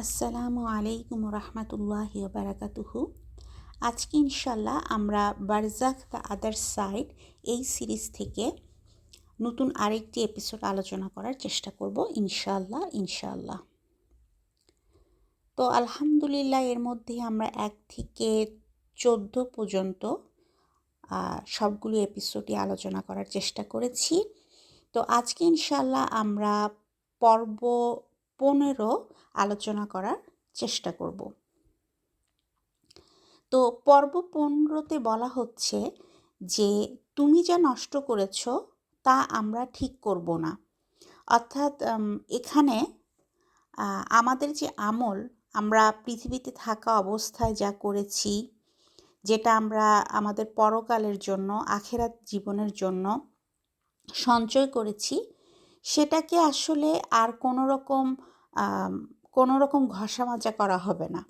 আসসালামু আলাইকুম রহমতুল্লাহি বারাকাতুহু। আজকে ইনশাল্লাহ আমরা বারজাক দ্য আদার সাইড এই সিরিজ থেকে নতুন আরেকটি এপিসোড আলোচনা করার চেষ্টা করব ইনশাল্লাহ ইনশাল্লাহ তো আলহামদুলিল্লাহ এর মধ্যে আমরা এক থেকে চোদ্দ পর্যন্ত সবগুলো এপিসোডই আলোচনা করার চেষ্টা করেছি। তো আজকে ইনশাল্লাহ আমরা পর্ব পনেরো আলোচনা করার চেষ্টা করব। তো পর্ব পনেরোতে বলা হচ্ছে যে, তুমি যা নষ্ট করেছ তা আমরা ঠিক করব না। অর্থাৎ এখানে আমাদের যে আমল, আমরা পৃথিবীতে থাকা অবস্থায় যা করেছি, যেটা আমরা আমাদের পরকালের জন্য, আখেরাত জীবনের জন্য সঞ্চয় করেছি, সেটাকে আসলে আর কোনো রকম কোনো রকম ঘষা মাজা করা হবে না।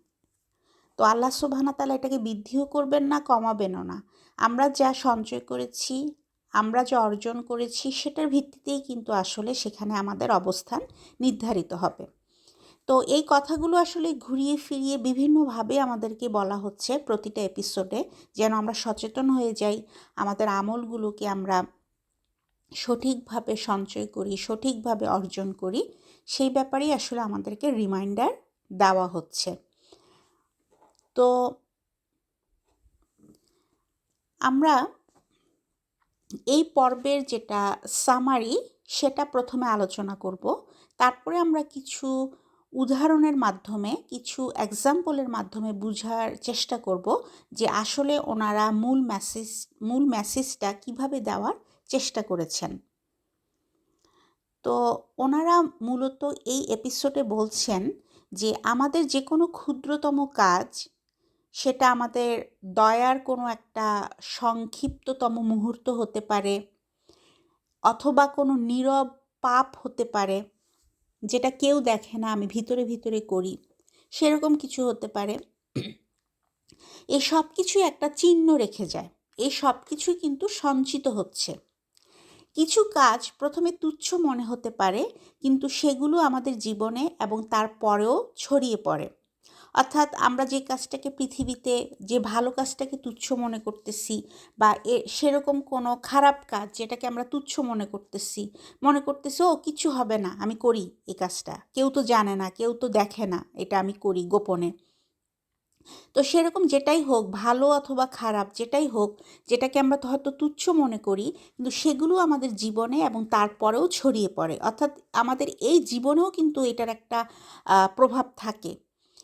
তো আল্লাহ সুবাহানা তালা এটাকে বৃদ্ধিও করবেন না, কমাবেনও না। আমরা যা সঞ্চয় করেছি, আমরা যা অর্জন করেছি, সেটার ভিত্তিতেই কিন্তু আসলে সেখানে আমাদের অবস্থান নির্ধারিত হবে। তো এই কথাগুলো আসলে ঘুরিয়ে ফিরিয়ে বিভিন্নভাবে আমাদেরকে বলা হচ্ছে প্রতিটা এপিসোডে যেন আমরা সচেতন হয়ে যাই, আমাদের আমলগুলোকে আমরা সঠিকভাবে সঞ্চয় করি, সঠিকভাবে অর্জন করি সেই ব্যাপারেই আসলে আমাদেরকে রিমাইন্ডার দেওয়া হচ্ছে। তো আমরা এই পর্বের যেটা সামারি সেটা প্রথমে আলোচনা করব। তারপরে আমরা কিছু উদাহরণের মাধ্যমে, কিছু এক্সাম্পলের মাধ্যমে বুঝার চেষ্টা করব যে আসলে ওনারা মূল মেসেজ মূল মেসেজটা কীভাবে দেওয়ার চেষ্টা করেছেন। তো ওনারা মূলত এই এপিসোডে বলছেন যে আমাদের যে কোনো ক্ষুদ্রতম কাজ, সেটা আমাদের দয়ার কোনো একটা সংক্ষিপ্ততম মুহূর্ত হতে পারে অথবা কোনো নীরব পাপ হতে পারে যেটা কেউ দেখে না, আমি ভিতরে ভিতরে করি। সেরকম কিছু হতে পারে। এই সব কিছুই একটা চিহ্ন রেখে যায়। এই সব কিছুই কিন্তু সঞ্চিত হচ্ছে। কিছু কাজ প্রথমে তুচ্ছ মনে হতে পারে, কিন্তু সেগুলো আমাদের জীবনে এবং তারপরেও ছড়িয়ে পড়ে। অর্থাৎ আমরা যে কাজটাকে পৃথিবীতে, যে ভালো কাজটাকে তুচ্ছ মনে করতেছি বা এ সেরকম কোনো খারাপ কাজ যেটাকে আমরা তুচ্ছ মনে করতেছি মনে করতেছি, ও, কিছু হবে না, আমি করি এই কাজটা। কেউ তো জানে না, কেউ তো দেখে না, এটা আমি করি গোপনে। তো সেরকম যেটাই হোক, ভালো অথবা খারাপ যেটাই হোক, যেটাকে আমরা হয়তো তুচ্ছ মনে করি, কিন্তু সেগুলো আমাদের জীবনে এবং তারপরেও ছড়িয়ে পড়ে। অর্থাৎ আমাদের এই জীবনেও কিন্তু এটার একটা প্রভাব থাকে।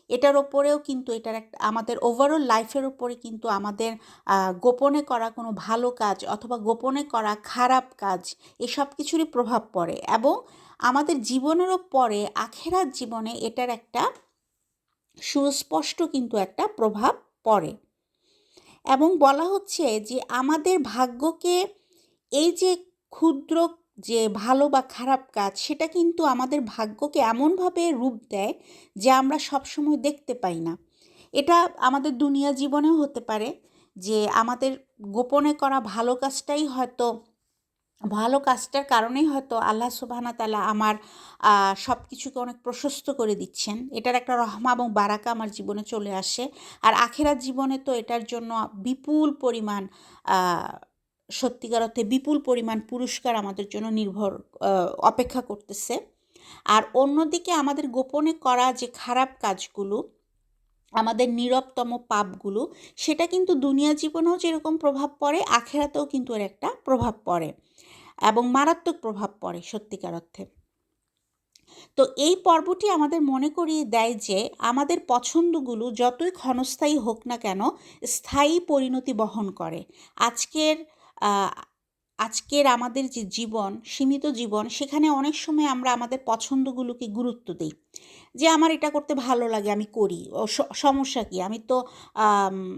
এটার ওপরেও কিন্তু এটার একটা, আমাদের ওভারঅল লাইফের ওপরে কিন্তু আমাদের গোপনে করা কোনো ভালো কাজ অথবা গোপনে করা খারাপ কাজ, এসব কিছুরই প্রভাব পড়ে। এবং আমাদের জীবনেরও পরে আখেরার জীবনে এটার একটা সুস্পষ্ট কিন্তু একটা প্রভাব পড়ে। এবং বলা হচ্ছে যে আমাদের ভাগ্যকে এই যে ক্ষুদ্র, যে ভালো বা খারাপ কাজ, সেটা কিন্তু আমাদের ভাগ্যকে এমনভাবে রূপ দেয় যে আমরা সবসময় দেখতে পাই না। এটা আমাদের দুনিয়া জীবনেও হতে পারে যে আমাদের গোপনে করা ভালো কাজটাই হয়তো ভালো কাজটার কারণেই হয়তো আল্লাহ সুবাহানা তালা আমার সব কিছুকে অনেক প্রশস্ত করে দিচ্ছেন। এটার একটা রহমা এবং বারাকা আমার জীবনে চলে আসে। আর আখেরার জীবনে তো এটার জন্য বিপুল পরিমাণ সত্যিকার অর্থে বিপুল পরিমাণ পুরস্কার আমাদের জন্য নির্ভর অপেক্ষা করতেছে। আর অন্যদিকে আমাদের গোপনে করা যে খারাপ কাজগুলো, আমাদের নীরবতম পাপগুলো, সেটা কিন্তু দুনিয়া জীবনেও যেরকম প্রভাব পড়ে, আখেরাতেও কিন্তু এর একটা প্রভাব পড়ে। এবং মারাত্মক প্রভাব পড়ে সত্যিকার অর্থে। তো এই পর্বটি আমাদের মনে করিয়ে দেয় যে, আমাদের পছন্দগুলো যতই ক্ষণস্থায়ী হোক না কেন স্থায়ী পরিণতি বহন করে। আজকের আজকের আমাদের যে জীবন, সীমিত জীবন, সেখানে অনেক সময় আমরা আমাদের পছন্দগুলোকে গুরুত্ব দিই। যে, আমার এটা করতে ভালো লাগে, আমি করি। ও সমস্যা কি? আমি তো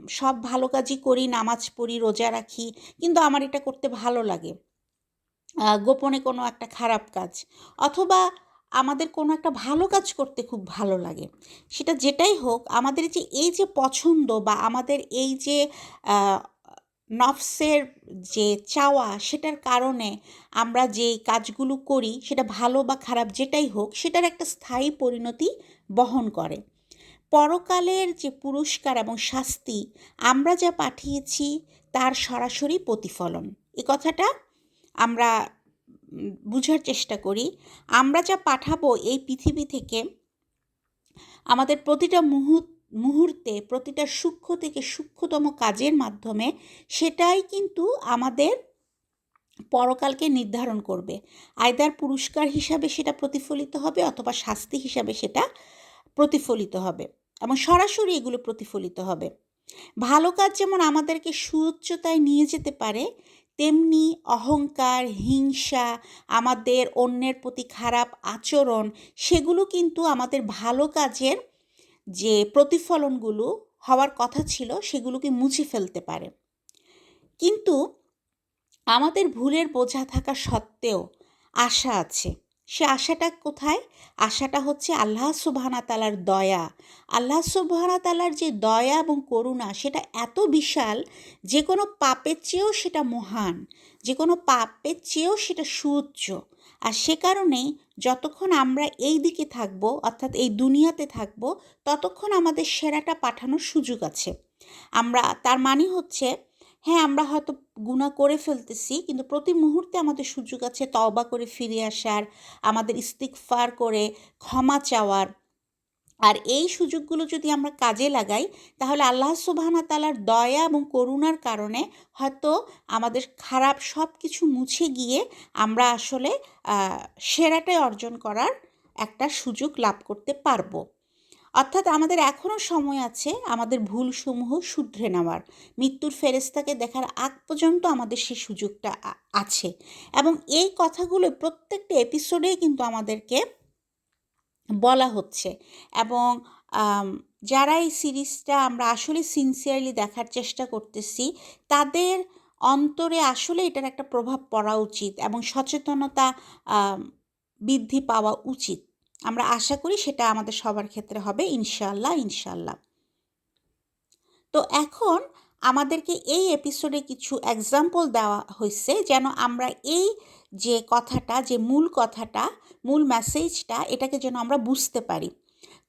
সব ভালো কাজই করি, নামাজ পড়ি, রোজা রাখি, কিন্তু আমার এটা করতে ভালো লাগে। গোপনে কোনো একটা খারাপ কাজ অথবা আমাদের কোনো একটা ভালো কাজ করতে খুব ভালো লাগে। সেটা যেটাই হোক, আমাদের যে এই যে পছন্দ বা আমাদের এই যে নফসের যে চাওয়া সেটার কারণে আমরা যে কাজগুলো করি, সেটা ভালো বা খারাপ যেটাই হোক, সেটার একটা স্থায়ী পরিণতি বহন করে। পরকালের যে পুরস্কার এবং শাস্তি, আমরা যা পাঠিয়েছি তার সরাসরি প্রতিফলন। এ কথাটা আমরা বুঝার চেষ্টা করি। আমরা যা পাঠাবো এই পৃথিবী থেকে, আমাদের প্রতিটা মুহূর্ত মুহূর্তে, প্রতিটা সূক্ষ্ম থেকে সূক্ষ্মতম কাজের মাধ্যমে সেটাই কিন্তু আমাদের পরকালকে নির্ধারণ করবে। আয়দার পুরস্কার হিসাবে সেটা প্রতিফলিত হবে অথবা শাস্তি হিসাবে সেটা প্রতিফলিত হবে এবং সরাসরি এগুলো প্রতিফলিত হবে। ভালো কাজ যেমন আমাদেরকে সুউচ্চতায় নিয়ে যেতে পারে তেমনি অহংকার, হিংসা, আমাদের অন্যের প্রতি খারাপ আচরণ, সেগুলো কিন্তু আমাদের ভালো কাজের যে প্রতিফলনগুলো হওয়ার কথা ছিল, সেগুলোকে মুছে ফেলতে পারে। কিন্তু আমাদের ভুলের বোঝা থাকা সত্ত্বেও আশা আছে। সে আশাটা কোথায়? আশাটা হচ্ছে আল্লাহ সুবাহানা তালার দয়া। আল্লাহ সুবাহানা তালার যে দয়া এবং করুণা, সেটা এত বিশাল যে কোনো পাপের চেয়েও সেটা মহান যে কোনো পাপের চেয়েও সেটা সুউচ্চ। আর সে কারণেই যতক্ষণ আমরা এই দিকে থাকব, অর্থাৎ এই দুনিয়াতে থাকব, ততক্ষণ আমাদের সেরাটা পাঠানোর সুযোগ আছে। আমরা, তার মানে হচ্ছে হ্যাঁ আমরা হয়তো গুণা করে ফেলতেছি, কিন্তু প্রতি মুহূর্তে আমাদের সুযোগ আছে তওবা করে ফিরে আসার, আমাদের ইস্তিকফার করে ক্ষমা চাওয়ার। আর এই সুযোগগুলো যদি আমরা কাজে লাগাই, তাহলে আল্লাহ সুবাহানা তালার দয়া এবং করুণার কারণে হয়তো আমাদের খারাপ সব কিছু মুছে গিয়ে আমরা আসলে সেরাটাই অর্জন করার একটা সুযোগ লাভ করতে পারব। অর্থাৎ আমাদের এখনও সময় আছে আমাদের ভুলসমূহ শুধরে নেওয়ার। মৃত্যুর ফেরেস্তাকে দেখার আগ পর্যন্ত আমাদের সেই সুযোগটা আছে। এবং এই কথাগুলো প্রত্যেকটা এপিসোডেই কিন্তু আমাদেরকে বলা হচ্ছে। এবং যারা এই সিরিজটা আমরা আসলে সিনসিয়ারলি দেখার চেষ্টা করতেছি, তাদের অন্তরে আসলে এটার একটা প্রভাব পড়া উচিত এবং সচেতনতা বৃদ্ধি পাওয়া উচিত। আমরা আশা করি সেটা আমাদের সবার ক্ষেত্রে হবে ইনশাল্লাহ ইনশাল্লাহ তো এখন আমাদেরকে এই এপিসোডে কিছু এক্সাম্পল দেওয়া হয়েছে যেন আমরা এই যে কথাটা, যে মূল কথাটা, মূল মেসেজটা এটাকে যেন আমরা বুঝতে পারি।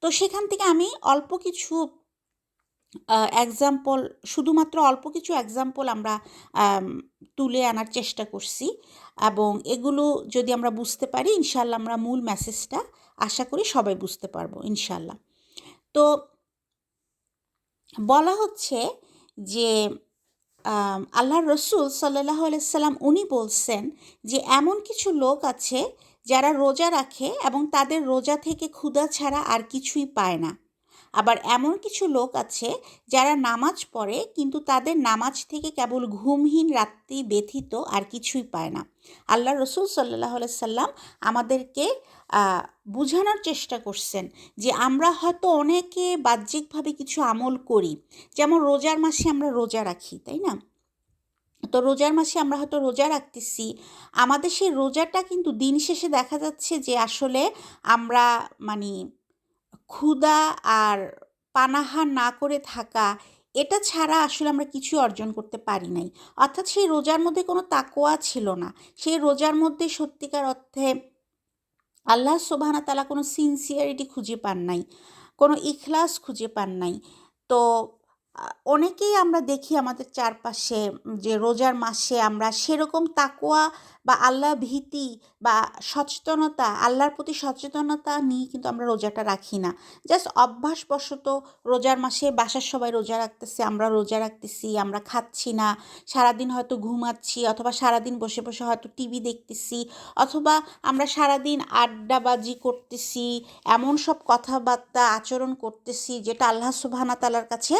তো সেখান থেকে আমি অল্প কিছু এক্সাম্পল শুধুমাত্র অল্প কিছু এক্সাম্পল আমরা তুলে আনার চেষ্টা করছি এবং এগুলো যদি আমরা বুঝতে পারি ইনশাল্লাহ আমরা মূল মেসেজটা আশা করি সবাই বুঝতে পারব, ইনশাল্লাহ। তো বলা হচ্ছে যে আল্লাহ রসুল সাল্লাহ আলাইসাল্লাম উনি বলছেন যে, এমন কিছু লোক আছে যারা রোজা রাখে এবং তাদের রোজা থেকে ক্ষুধা ছাড়া আর কিছুই পায় না। আবার এমন কিছু লোক আছে যারা নামাজ পড়ে কিন্তু তাদের নামাজ থেকে কেবল ঘুমহীন রাত্রি ব্যথিত আর কিছুই পায় না। আল্লাহ রসুল সাল্লাহ সাল্লাম আমাদেরকে বোঝানোর চেষ্টা করছেন যে আমরা হয়তো অনেকে বাহ্যিকভাবে কিছু আমল করি, যেমন রোজার মাসে আমরা রোজা রাখি, তাই না? তো রোজার মাসে আমরা হয়তো রোজা রাখতেছি, আমাদের সেই রোজাটা কিন্তু দিন শেষে দেখা যাচ্ছে যে আসলে আমরা মানে ক্ষুধা আর পানাহার না করে থাকা, এটা ছাড়া আসলে আমরা কিছু অর্জন করতে পারি নাই। অর্থাৎ সেই রোজার মধ্যে কোনো তাকোয়া ছিল না। সেই রোজার মধ্যে সত্যিকার অর্থে আল্লাহ সোবাহানা তালা কোনো সিনসিয়ারিটি খুঁজে পান নাই, কোনো ইখলাস খুঁজে পান নাই। তো অনেকেই আমরা দেখি আমাদের চারপাশে যে রোজার মাসে আমরা সেরকম তাকোয়া বা আল্লাহ ভীতি বা সচেতনতা, আল্লাহর প্রতি সচেতনতা নিয়ে কিন্তু আমরা রোজাটা রাখি না। জাস্ট অভ্যাসবশত রোজার মাসে বাসার সবাই রোজা রাখতেছে, আমরা রোজা রাখতেছি, আমরা খাচ্ছি না, সারাদিন হয়তো ঘুমাচ্ছি অথবা সারাদিন বসে বসে হয়তো টিভি দেখতেছি অথবা আমরা সারাদিন আড্ডাবাজি করতেছি, এমন সব কথাবার্তা আচরণ করতেছি যেটা আল্লাহ সুবাহানা তালার কাছে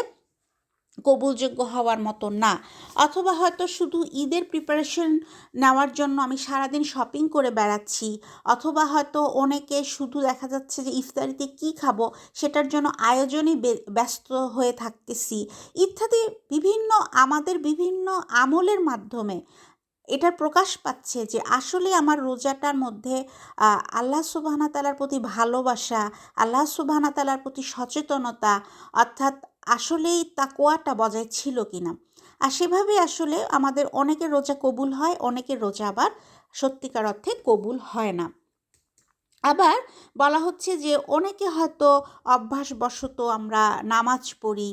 কবুলযোগ্য হওয়ার মতো না। অথবা হয়তো শুধু ঈদের প্রিপারেশন নেওয়ার জন্য আমি সারাদিন শপিং করে বেড়াচ্ছি, অথবা হয়তো অনেকে শুধু দেখা যাচ্ছে যে ইফতারিতে কি খাব সেটার জন্য আয়োজনই ব্যস্ত হয়ে থাকতেছি। ইত্যাদি বিভিন্ন, আমাদের বিভিন্ন আমলের মাধ্যমে এটার প্রকাশ পাচ্ছে যে আসলে আমার রোজাটার মধ্যে আল্লাহ সুবাহনা তালার প্রতি ভালোবাসা, আল্লাহ সুবাহনা তালার প্রতি সচেতনতা, অর্থাৎ আসলেই তাকোয়াটা বজায় ছিল কি না আর সেভাবে আসলে আমাদের অনেকের রোজা কবুল হয়, অনেকের রোজা আবার সত্যিকার অর্থে কবুল হয় না। আবার বলা হচ্ছে যে অনেকে হয়তো অভ্যাসবশত আমরা নামাজ পড়ি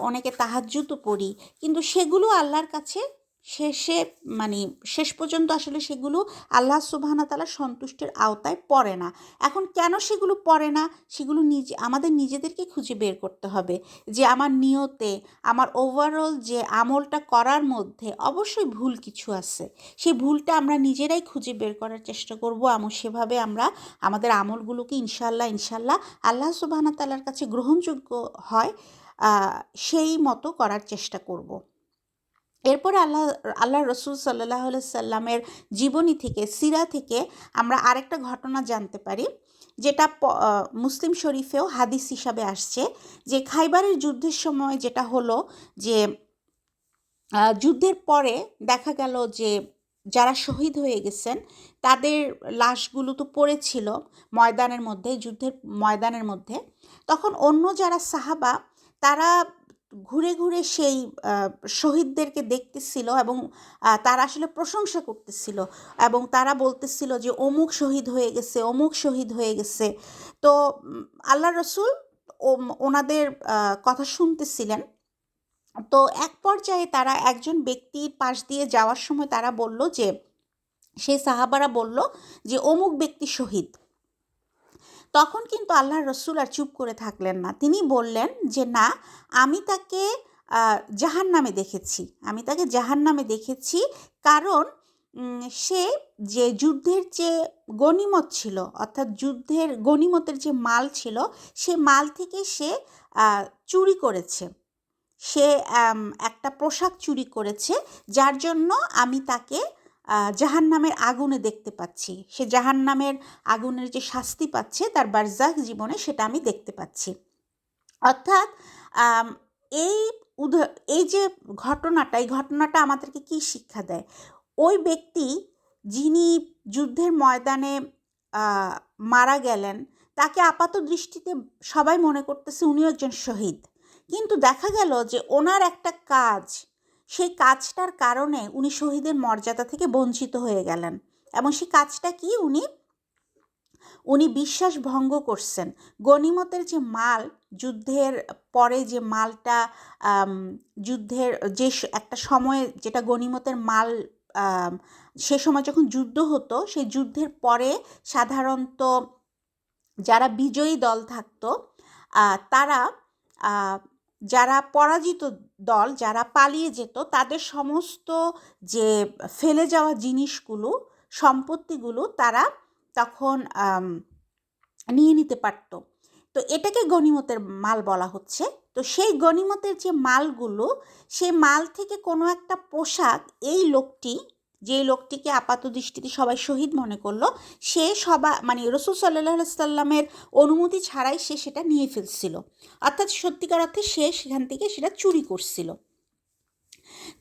অনেকে তাহাজ্জুতো পড়ি, কিন্তু সেগুলো আল্লাহর কাছে শেষে মানে শেষ পর্যন্ত আসলে সেগুলো আল্লাহ সুবাহানা তালা সন্তুষ্টের আওতায় পড়ে না। এখন কেন সেগুলো পড়ে না? সেগুলো নিজে, আমাদের নিজেদেরকে খুঁজে বের করতে হবে যে আমার নিয়তে, আমার ওভারঅল যে আমলটা করার মধ্যে অবশ্যই ভুল কিছু আছে। সেই ভুলটা আমরা নিজেরাই খুঁজে বের করার চেষ্টা করব। এবং সেভাবে আমরা আমাদের আমলগুলোকে ইনশাল্লাহ ইনশাল্লাহ আল্লাহ সুবাহানা তালার কাছে গ্রহণযোগ্য হয় সেই মতো করার চেষ্টা করব। এরপরে আল্লাহ আল্লাহ রসুল সাল্লাহ সাল্লামের জীবনী থেকে, সিরা থেকে আমরা আরেকটা ঘটনা জানতে পারি, যেটা মুসলিম শরীফেও হাদিস হিসাবে আসছে যে খাইবারের যুদ্ধের সময় যেটা হলো যে যুদ্ধের পরে দেখা গেল যে যারা শহীদ হয়ে গেছেন, তাদের লাশগুলো তো পড়েছিল ময়দানের মধ্যে, যুদ্ধের ময়দানের মধ্যে। তখন অন্য যারা সাহাবা, তারা ঘুরে ঘুরে সেই শহীদদেরকে দেখতেছিল এবং তারা আসলে প্রশংসা করতেছিল এবং তারা বলতেছিল যে অমুক শহীদ হয়ে গেছে, অমুক শহীদ হয়ে গেছে। তো আল্লাহ রসুল ওনাদের কথা শুনতেছিলেন। তো এক পর্যায়ে তারা একজন ব্যক্তির পাশ দিয়ে যাওয়ার সময় তারা বলল যে, সেই সাহাবারা বলল যে অমুক ব্যক্তি শহীদ। তখন কিন্তু আল্লাহ রসুল আর চুপ করে থাকলেন না। তিনি বললেন যে, না, আমি তাকে জাহান নামে দেখেছি। আমি তাকে জাহান নামে দেখেছি কারণ সে যে যুদ্ধের যে গণিমত ছিল, অর্থাৎ যুদ্ধের গণিমতের যে মাল ছিল, সে মাল থেকে সে চুরি করেছে। সে একটা পোশাক চুরি করেছে, যার জন্য আমি তাকে জাহান নামের আগুনে দেখতে পাচ্ছি। সে জাহান নামের আগুনের যে শাস্তি পাচ্ছে, তার বারজাক জীবনে সেটা আমি দেখতে পাচ্ছি। অর্থাৎ এই এই যে ঘটনাটা, এই ঘটনাটা আমাদেরকে কি শিক্ষা দেয়? ওই ব্যক্তি যিনি যুদ্ধের ময়দানে মারা গেলেন, তাকে আপাত দৃষ্টিতে সবাই মনে করতেছে উনিও একজন শহীদ। কিন্তু দেখা গেল যে ওনার একটা কাজ সেই কাজটার কারণে উনি শহীদের মর্যাদা থেকে বঞ্চিত হয়ে গেলেন। এবং সেই কাজটা কি উনি? উনি বিশ্বাস ভঙ্গ করছেন। গণিমতের যে মাল, যুদ্ধের পরে যে মালটা যুদ্ধের যে একটা সময়ে যেটা গণিমতের মাল সে সময় যখন যুদ্ধ হতো, সেই যুদ্ধের পরে সাধারণত যারা বিজয়ী দল থাকতো তারা যারা পরাজিত দল, যারা পালিয়ে যেত, তাদের সমস্ত যে ফেলে যাওয়া জিনিসগুলো, সম্পত্তিগুলো তারা তখন নিয়ে নিতে পারত। তো এটাকে গণিমতের মাল বলা হচ্ছে। তো সেই গণিমতের যে মালগুলো, সেই মাল থেকে কোনো একটা পোশাক এই লোকটি যে লোকটিকে আপাত দৃষ্টিতে সবাই শহীদ মনে করল, সে সবা মানে রসুল সাল্লাহ সাল্লামের অনুমতি ছাড়াই সে সেটা নিয়ে ফেলছিল। অর্থাৎ সত্যিকার অর্থে সে সেখান থেকে সেটা চুরি করছিল।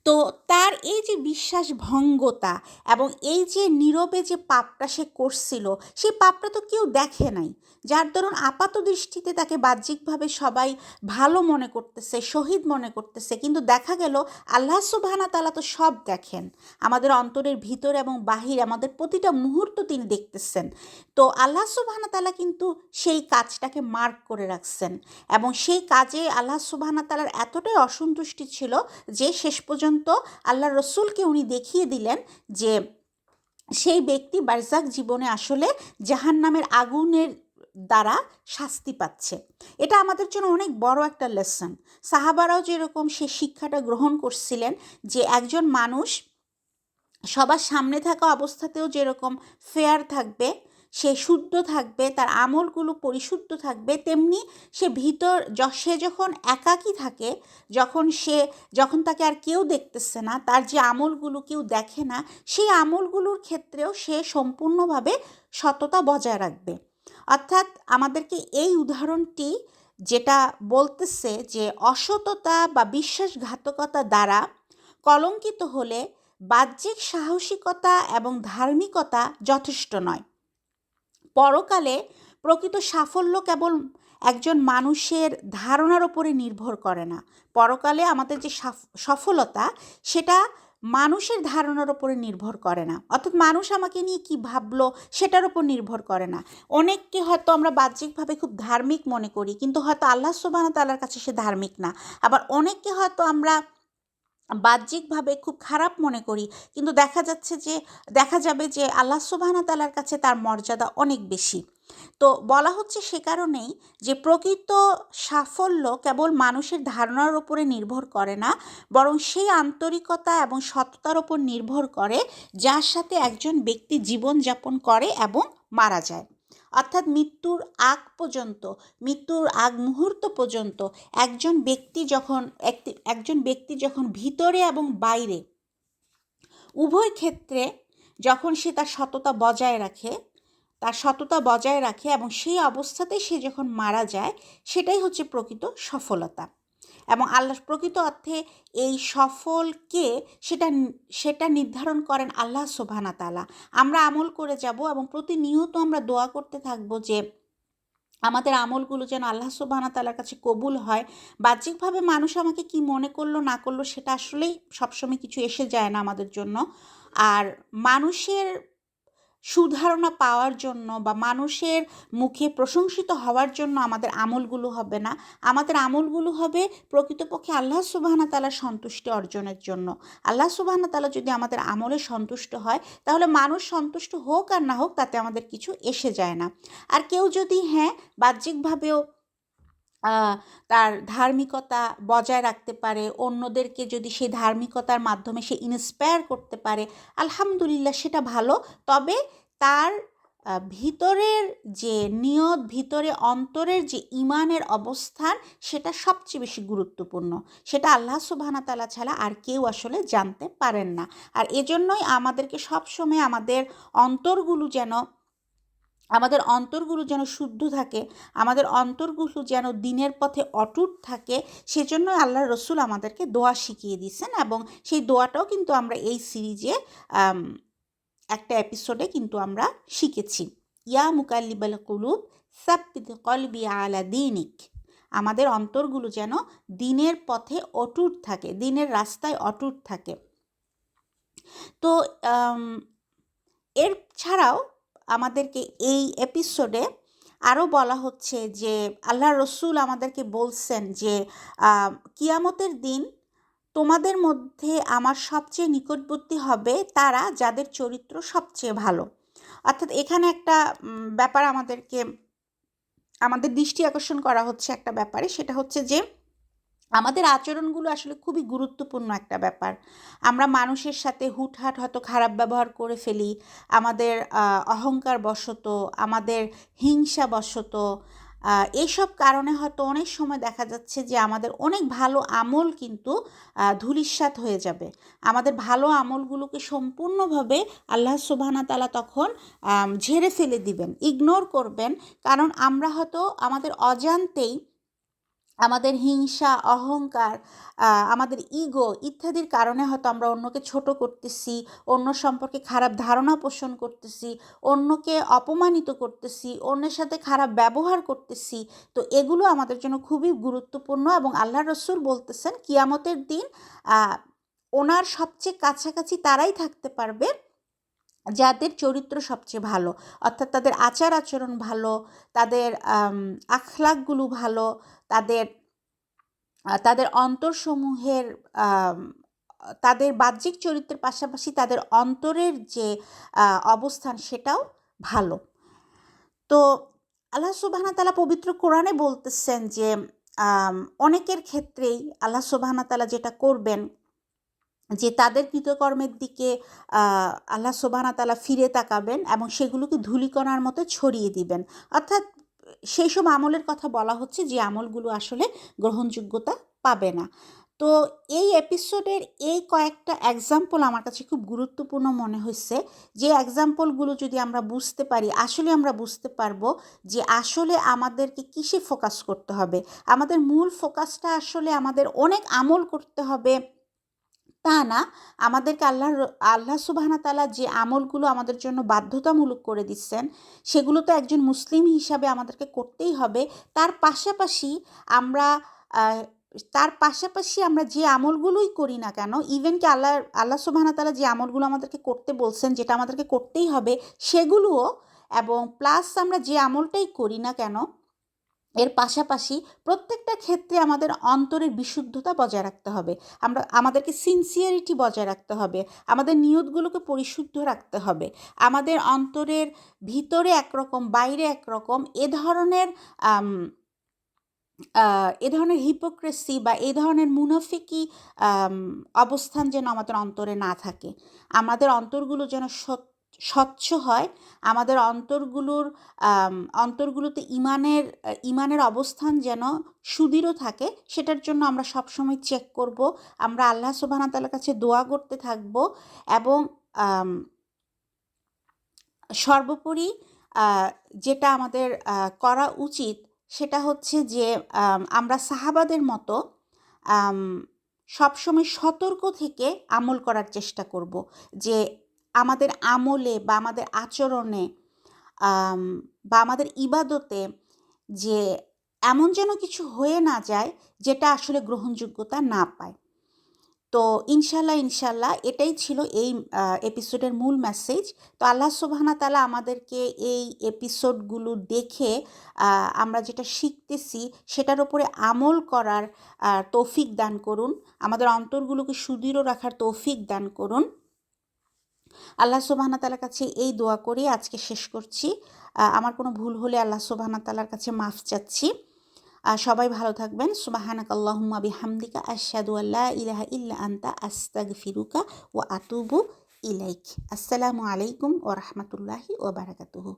তো তার এই যে বিশ্বাস ভঙ্গতা এবং এই যে নীরবে যে পাপটা সে করছিল সেই পাপটা তো কেউ দেখে নাই। যার দরুন আপাত দৃষ্টিতে তাকে বাহ্যিকভাবে সবাই ভালো মনে করতেছে, শহীদ মনে করতেছে, কিন্তু দেখা গেল আল্লাহ সুবাহানা তালা তো সব দেখেন। আমাদের অন্তরের ভিতর এবং বাহির আমাদের প্রতিটা মুহূর্ত তিনি দেখতেছেন। তো আল্লাহ সুবাহানা তালা কিন্তু সেই কাজটাকে মার্ক করে রাখছেন এবং সেই কাজে আল্লাহ সুবাহানা তালার এতটাই অসন্তুষ্টি ছিল যে শেষ পর্যন্ত আল্লাহ রসুলকে উনি দেখিয়ে দিলেন যে সেই ব্যক্তি বারজাক জীবনে আসলে জাহান নামের আগুনের দ্বারা শাস্তি পাচ্ছে। এটা আমাদের জন্য অনেক বড় একটা লেসন সাহাবারাও যেরকম সে শিক্ষাটা গ্রহণ করছিলেন যে একজন মানুষ সবার সামনে থাকা অবস্থাতেও যেরকম ফেয়ার থাকবে সে শুদ্ধ থাকবে, তার আমলগুলো পরিশুদ্ধ থাকবে, তেমনি সে ভিতর সে যখন একাকী থাকে, যখন সে, যখন তাকে আর কেউ দেখতেছে না, তার যে আমলগুলো কেউ দেখে না, সেই আমলগুলোর ক্ষেত্রেও সে সম্পূর্ণভাবে সততা বজায় রাখবে। অর্থাৎ আমাদেরকে এই উদাহরণটি যেটা বলতেছে যে অসততা বা বিশ্বাসঘাতকতা দ্বারা কলঙ্কিত হলে বাহ্যিক সাহসিকতা এবং ধার্মিকতা যথেষ্ট নয়। পরকালে প্রকৃত সাফল্য কেবল একজন মানুষের ধারণার ওপরে নির্ভর করে না। পরকালে আমাদের যে সফলতা, সেটা মানুষের ধারণার ওপরে নির্ভর করে না। অর্থাৎ মানুষ আমাকে নিয়ে কি ভাবলো, সেটার ওপর নির্ভর করে না। অনেককে হয়তো আমরা বাহ্যিকভাবে খুব ধার্মিক মনে করি, কিন্তু হয়তো আল্লাহ সুবাহ তাল্লার কাছে সে ধার্মিক না। আবার অনেককে হয়তো আমরা বাহ্যিকভাবে খুব খারাপ মনে করি। কিন্তু দেখা যাচ্ছে যে, দেখা যাবে যে আল্লাহ সুবাহানা তালার কাছে তার মর্যাদা অনেক বেশি। তো বলা হচ্ছে সে কারণেই যে প্রকৃত সাফল্য কেবল মানুষের ধারণার ওপরে নির্ভর করে না, বরং সেই আন্তরিকতা এবং সততার ওপর নির্ভর করে, যার সাথে একজন ব্যক্তি জীবনযাপন করে এবং মারা যায়। অর্থাৎ মৃত্যুর আগ পর্যন্ত, মৃত্যুর আগ মুহূর্ত পর্যন্ত একজন ব্যক্তি যখন একজন ব্যক্তি যখন ভিতরে এবং বাইরে, উভয় ক্ষেত্রে যখন সে তার সততা বজায় রাখে, তার সততা বজায় রাখে এবং সেই অবস্থাতে সে যখন মারা যায়, সেটাই হচ্ছে প্রকৃত সফলতা। এবং আল্লাহ প্রকৃত অর্থে এই সফলকে সেটা সেটা নির্ধারণ করেন আল্লাহ সোভানা তালা আমরা আমল করে যাব এবং প্রতিনিয়ত আমরা দোয়া করতে থাকব যে আমাদের আমলগুলো যেন আল্লাহ সুবাহানা তালার কাছে কবুল হয়। বাহ্যিকভাবে মানুষ আমাকে কি মনে করল, না করল, সেটা আসলেই সবসময় কিছু এসে যায় না আমাদের জন্য। আর মানুষের সুধারণা পাওয়ার জন্য বা মানুষের মুখে প্রশংসিত হওয়ার জন্য আমাদের আমলগুলো হবে না। আমাদের আমলগুলো হবে প্রকৃতপক্ষে আল্লাহ সুবাহানা তালার সন্তুষ্টি অর্জনের জন্য। আল্লাহ সুবাহানা তালা যদি আমাদের আমলে সন্তুষ্ট হয়, তাহলে মানুষ সন্তুষ্ট হোক আর না হোক, তাতে আমাদের কিছু এসে যায় না। আর কেউ যদি হ্যাঁ বাহ্যিকভাবেও তার ধার্মিকতা বজায় রাখতে পারে, অন্যদেরকে যদি সেই ধার্মিকতার মাধ্যমে সে ইন্সপায়ার করতে পারে, আলহামদুলিল্লাহ সেটা ভালো। তবে তার ভিতরের যে নিয়ত, ভিতরে অন্তরের যে ইমানের অবস্থান, সেটা সবচেয়ে বেশি গুরুত্বপূর্ণ। সেটা আল্লাহ সুবাহানা তালা ছাড়া আর কেউ আসলে জানতে পারেন না। আর এজন্যই আমাদেরকে সবসময় আমাদের অন্তরগুলো যেন আমাদের অন্তরগুলো যেন শুদ্ধ থাকে, আমাদের অন্তরগুলো যেন দিনের পথে অটুট থাকে, সেজন্য আল্লাহ রসুল আমাদেরকে দোয়া শিখিয়ে দিচ্ছেন এবং সেই দোয়াটাও কিন্তু আমরা এই সিরিজে একটা এপিসোডে কিন্তু আমরা শিখেছি। ইয়া মুকাল্লিবাল কুলুব সাব্বিদ কলবি আলা দিনিক। আমাদের অন্তরগুলো যেন দিনের পথে অটুট থাকে, দিনের রাস্তায় অটুট থাকে। তো এর ছাড়াও আমাদেরকে এই এপিসোডে আরও বলা হচ্ছে যে, আল্লাহ রসুল আমাদেরকে বলছেন যে কিয়ামতের দিন তোমাদের মধ্যে আমার সবচেয়ে নিকটবর্তী হবে তারা যাদের চরিত্র সবচেয়ে ভালো। অর্থাৎ এখানে একটা ব্যাপার আমাদেরকে, আমাদের দৃষ্টি আকর্ষণ করা হচ্ছে একটা ব্যাপারে, সেটা হচ্ছে যে আমাদের আচরণগুলো আসলে খুবই গুরুত্বপূর্ণ একটা ব্যাপার। আমরা মানুষের সাথে হুটহাট হয়তো খারাপ ব্যবহার করে ফেলি, আমাদের অহংকার বশত, আমাদের হিংসা বশত এইসব কারণে হয়তো অনেক সময় দেখা যাচ্ছে যে আমাদের অনেক ভালো আমল কিন্তু ধুলিস্বাত হয়ে যাবে। আমাদের ভালো আমলগুলোকে সম্পূর্ণভাবে আল্লাহ সুবাহানা তালা তখন ঝেড়ে ফেলে দিবেন, ইগনোর করবেন। কারণ আমরা হয়তো আমাদের অজান্তেই আমাদের হিংসা, অহংকার আমাদের ইগো ইত্যাদির কারণে হয়তো আমরা অন্যকে ছোট করতেছি, অন্য সম্পর্কে খারাপ ধারণা পোষণ করতেছি, অন্যকে অপমানিত করতেছি, অন্যের সাথে খারাপ ব্যবহার করতেছি। তো এগুলো আমাদের জন্য খুবই গুরুত্বপূর্ণ এবং আল্লাহ রসুল বলতেছেন, কিয়ামতের দিন ওনার সবচেয়ে কাছাকাছি তারাই থাকতে পারবে। যাদের চরিত্র সবচেয়ে ভালো, অর্থাৎ তাদের আচার আচরণ ভালো, তাদের আখলাকগুলো ভালো, তাদের তাদের অন্তরসমূহের তাদের বাহ্যিক চরিত্রের পাশাপাশি তাদের অন্তরের যে অবস্থান সেটাও ভালো। তো আল্লাহ সুবাহানা তালা পবিত্র কোরআনে বলতেছেন যে অনেকের ক্ষেত্রেই আল্লাহ সুবাহানা তালা যেটা করবেন যে তাদের কৃতকর্মের দিকে আল্লাহ সোবানা তালা ফিরে তাকাবেন এবং সেগুলোকে ধুলিকণার মতো ছড়িয়ে দিবেন। অর্থাৎ সেই সব আমলের কথা বলা হচ্ছে যে আমলগুলো আসলে গ্রহণযোগ্যতা পাবে না। তো এই এপিসোডের এই কয়েকটা এক্সাম্পল আমার কাছে খুব গুরুত্বপূর্ণ মনে হয়েছে যে এক্সাম্পলগুলো যদি আমরা বুঝতে পারি, আসলে আমরা বুঝতে পারব যে আসলে আমাদেরকে কিসে ফোকাস করতে হবে? আমাদের মূল ফোকাসটা আসলে আমাদের অনেক আমল করতে হবে। তা না, আমাদেরকে আল্লাহ আল্লাহ সুবাহানা তালা যে আমলগুলো আমাদের জন্য বাধ্যতামূলক করে দিচ্ছেন, সেগুলো তো একজন মুসলিম হিসাবে আমাদেরকে করতেই হবে। তার পাশাপাশি আমরা তার পাশাপাশি আমরা যে আমলগুলোই করি না কেন ইভেন কি আল্লাহ আল্লাহ সুবাহানা তালা যে আমলগুলো আমাদেরকে করতে বলছেন, যেটা আমাদেরকে করতেই হবে, সেগুলোও এবং প্লাস আমরা যে আমলটাই করি না কেন এর পাশাপাশি প্রত্যেকটা ক্ষেত্রে আমাদের অন্তরের বিশুদ্ধতা বজায় রাখতে হবে। আমরা, আমাদেরকে সিনসিয়ারিটি বজায় রাখতে হবে। আমাদের নিয়তগুলোকে পরিশুদ্ধ রাখতে হবে। আমাদের অন্তরের ভিতরে একরকম, বাইরে একরকম এ ধরনের এ ধরনের হিপোক্রেসি বা এ ধরনের মুনাফিকি অবস্থান যেন আমাদের অন্তরে না থাকে। আমাদের অন্তরগুলো যেন সত্য স্বচ্ছ হয়। আমাদের অন্তরগুলোর অন্তরগুলোতে ইমানের ইমানের অবস্থান যেন সুদৃঢ় থাকে, সেটার জন্য আমরা সবসময় চেক করব। আমরা আল্লাহ সুবাহতালার কাছে দোয়া করতে থাকব এবং সর্বোপরি যেটা আমাদের করা উচিত সেটা হচ্ছে যে আমরা সাহাবাদের মতো সবসময় সতর্ক থেকে আমল করার চেষ্টা করব। যে আমাদের আমলে বা আমাদের আচরণে বা আমাদের ইবাদতে যে এমন যেন কিছু হয়ে না যায় যেটা আসলে গ্রহণযোগ্যতা না পায়। তো ইনশাল্লাহ ইনশাল্লাহ এটাই ছিল এই এপিসোডের মূল মেসেজ তো আল্লাহ সুবাহানা তালা আমাদেরকে এই এপিসোডগুলো দেখে আমরা যেটা শিখতেছি সেটার ওপরে আমল করার তৌফিক দান করুন। আমাদের অন্তরগুলোকে সুদৃঢ় রাখার তৌফিক দান করুন। আল্লাহ সুবাহানা তালার কাছে এই দোয়া করে, আজকে শেষ করছি। আমার কোনো ভুল হলে আল্লাহ সুবাহানা তালার কাছে মাফ চাচ্ছি। সবাই ভালো থাকবেন। সুবাহানাক আল্লাহম্মা বিহামদিকা আশাদু আল্লাহ ইলাহা ইল্লা আন্তা আস্তাগ ফিরুকা ও আতুবু ইলাইক। আসসালামু আলাইকুম ও রহমতুল্লাহি ও বারাকাতুহু।